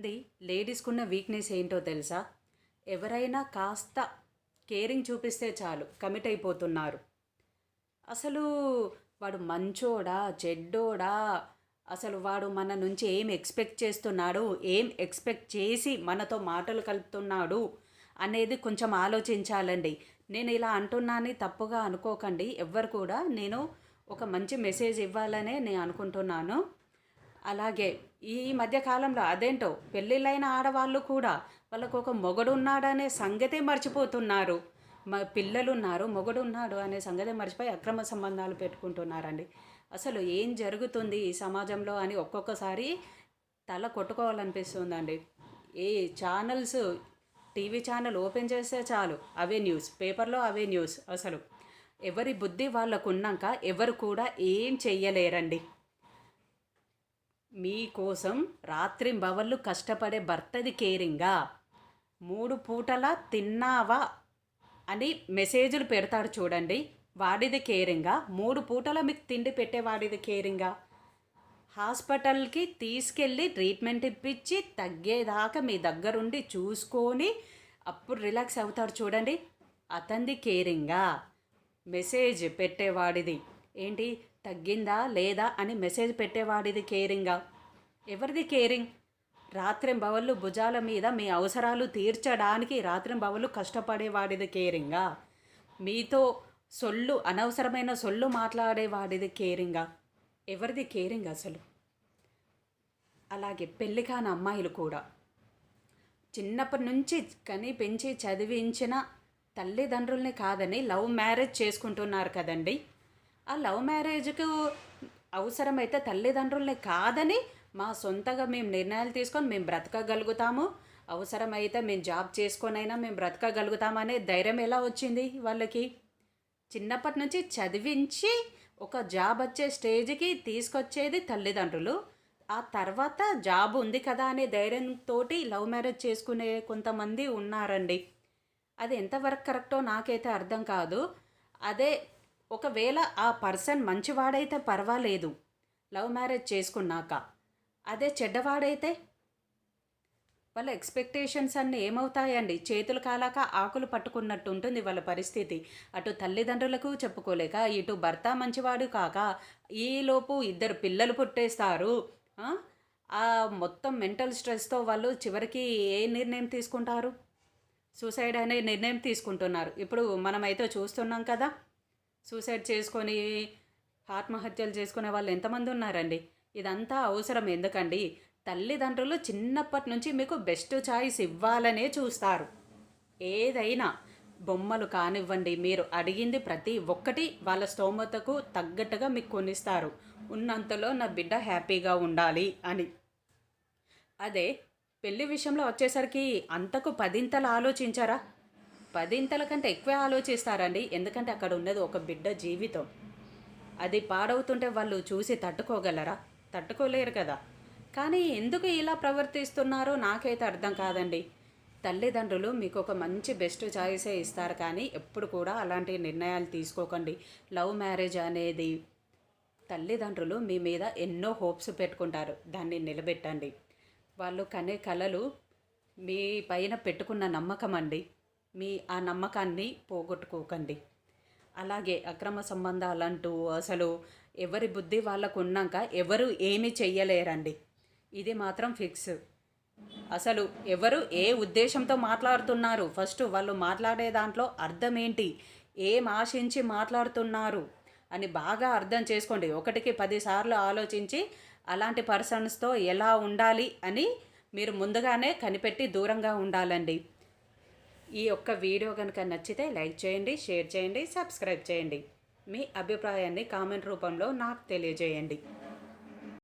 ఇది లేడీస్కున్న వీక్నెస్ ఏంటో తెలుసా? ఎవరైనా కాస్త కేరింగ్ చూపిస్తే చాలు. కమిట్ అయిపోతున్నారు. అసలు వాడు మంచోడా? చెడ్డోడా? అసలు వాడు మన నుంచి ఏం ఎక్స్పెక్ట్ చేస్తున్నాడు? ఏం ఎక్స్పెక్ట్ చేసి మనతో మాటలు కలుపుతున్నాడు? అనేది కొంచెం ఆలోచించాలండి. నేను ఇలా అంటున్నాను తప్పుగా అనుకోకండి. ఎవ్వరు కూడా నేను ఒక మంచి మెసేజ్ ఇవ్వాలనే నేను అనుకుంటున్నాను. అలాగే ఈ మధ్యకాలంలో అదేంటో పెళ్ళిళ్ళైన ఆడవాళ్ళు కూడా వాళ్ళకు ఒక మొగడు ఉన్నాడనే సంగతే మర్చిపోతున్నారు. మా పిల్లలు ఉన్నారు మొగడు ఉన్నాడు అనే సంగతే మర్చిపోయి అక్రమ సంబంధాలు పెట్టుకుంటున్నారండి. అసలు ఏం జరుగుతుంది ఈ సమాజంలో అని ఒక్కొక్కసారి తల కొట్టుకోవాలనిపిస్తుందండి. ఏ ఛానల్స్ టీవీ ఛానల్ ఓపెన్ చేస్తే చాలు అవే న్యూస్ పేపర్లో అవే న్యూస్ అసలు. ఎవరి బుద్ధి వాళ్ళకు ఉన్నాక ఎవరు కూడా ఏం చెయ్యలేరండి. మీకోసం రాత్రింబవళ్ళు కష్టపడే భర్తది కేరింగా. మూడు పూటల తిన్నావా? అని మెసేజ్లు పెడతాడు చూడండి. వాడిది కేరింగా. మూడు పూటల మీకు తిండి పెట్టే వాడిది కేరింగా. హాస్పిటల్కి తీసుకెళ్ళి ట్రీట్మెంట్ ఇప్పించి తగ్గేదాకా మీ దగ్గరుండి చూసుకొని అప్పుడు రిలాక్స్ అవుతాడు చూడండి. అతంది కేరింగా. మెసేజ్ పెట్టేవాడిది. ఏంటి? తగ్గిందా లేదా అని మెసేజ్ పెట్టేవాడిది కేరింగా. ఎవరిది కేరింగ్? రాత్రింబవళ్ళు భుజాల మీద మీ అవసరాలు తీర్చడానికి రాత్రింబవళ్ళు కష్టపడేవాడిది కేరింగా. మీతో సొల్లు అనవసరమైన సొల్లు మాట్లాడేవాడిది కేరింగా. ఎవరిది కేరింగ్ అసలు? అలాగే పెళ్ళి కాని అమ్మాయిలు కూడా. చిన్నప్పటి నుంచి కని పెంచి చదివించిన తల్లిదండ్రుల్ని కాదని లవ్ మ్యారేజ్ చేసుకుంటున్నారు కదండి. ఆ లవ్ మ్యారేజ్కు అవసరమైతే తల్లిదండ్రుల్ని కాదని మా సొంతగా మేము నిర్ణయాలు తీసుకొని మేము బ్రతకగలుగుతాము. అవసరమైతే మేము జాబ్ చేసుకొనైనా మేము బ్రతకగలుగుతామనే ధైర్యం ఎలా వచ్చింది వాళ్ళకి? చిన్నప్పటి నుంచి చదివించి ఒక జాబ్ వచ్చే స్టేజ్కి తీసుకొచ్చేది తల్లిదండ్రులు. ఆ తర్వాత జాబ్ ఉంది కదా అనే ధైర్యంతో లవ్ మ్యారేజ్ చేసుకునే కొంతమంది ఉన్నారండి. అది ఎంతవరకు కరెక్టో నాకైతే అర్థం కాదు. అదే ఒకవేళ ఆ పర్సన్ మంచివాడైతే పర్వాలేదు. లవ్ మ్యారేజ్ చేసుకున్నాక. అదే చెడ్డవాడైతే? వాళ్ళ ఎక్స్పెక్టేషన్స్ అన్నీ ఏమవుతాయండి? చేతులు కాలాక ఆకులు పట్టుకున్నట్టు ఉంటుంది వాళ్ళ పరిస్థితి. అటు తల్లిదండ్రులకు చెప్పుకోలేక ఇటు భర్త మంచివాడు కాక ఈలోపు ఇద్దరు పిల్లలు పుట్టేస్తారు. ఆ? మొత్తం మెంటల్ స్ట్రెస్తో వాళ్ళు చివరికి ఏ నిర్ణయం తీసుకుంటారు? సూసైడ్ అనే నిర్ణయం తీసుకుంటున్నారు. ఇప్పుడు మనమైతే చూస్తున్నాం కదా సూసైడ్ చేసుకొని ఆత్మహత్యలు చేసుకునే వాళ్ళు ఎంతమంది ఉన్నారండి? ఇదంతా అవసరం. ఎందుకండి? తల్లిదండ్రులు చిన్నప్పటి నుంచి మీకు బెస్ట్ చాయిస్ ఇవ్వాలనే చూస్తారు. ఏదైనా బొమ్మలు కానివ్వండి మీరు అడిగింది ప్రతి ఒక్కటి వాళ్ళ స్తోమతకు తగ్గట్టుగా మీకు కొనిస్తారు. ఉన్నంతలో నా బిడ్డ హ్యాపీగా ఉండాలి అని. అదే పెళ్ళి విషయంలో వచ్చేసరికి అంతకు పదింతలు ఆలోచించారా? పదింతల కంటే ఎక్కువే ఆలోచిస్తారండి. ఎందుకంటే అక్కడ ఉన్నది ఒక బిడ్డ జీవితం. అది పాడవుతుంటే వాళ్ళు చూసి తట్టుకోగలరా? తట్టుకోలేరు కదా. కానీ ఎందుకు ఇలా ప్రవర్తిస్తున్నారో నాకైతే అర్థం కాదండి. తల్లిదండ్రులు మీకు ఒక మంచి బెస్ట్ చాయిసే ఇస్తారు కానీ ఎప్పుడు కూడా అలాంటి నిర్ణయాలు తీసుకోకండి. లవ్ మ్యారేజ్ అనేది తల్లిదండ్రులు మీ మీద ఎన్నో హోప్స్ పెట్టుకుంటారు. దాన్ని నిలబెట్టండి. వాళ్ళు కనే కళలు మీ పైన పెట్టుకున్న నమ్మకం అండి. మీ ఆ నమ్మకాన్ని పోగొట్టుకోకండి. అలాగే అక్రమ సంబంధాలంటూ అసలు ఎవరి బుద్ధి వాళ్ళకు ఉన్నాక ఎవరు ఏమి చెయ్యలేరండి. ఇది మాత్రం ఫిక్స్. అసలు ఎవరు ఏ ఉద్దేశంతో మాట్లాడుతున్నారు? ఫస్ట్ వాళ్ళు మాట్లాడే దాంట్లో అర్థం ఏంటి ఏం ఆశించి మాట్లాడుతున్నారు? అని బాగా అర్థం చేసుకోండి. ఒకటికి పదిసార్లు ఆలోచించి అలాంటి పర్సన్స్తో ఎలా ఉండాలి అని మీరు ముందుగానే కనిపెట్టి దూరంగా ఉండాలండి. ఈ యొక్క వీడియో కనుక నచ్చితే లైక్ చేయండి షేర్ చేయండి సబ్స్క్రైబ్ చేయండి. మీ అభిప్రాయాన్ని కామెంట్ రూపంలో నాకు తెలియజేయండి.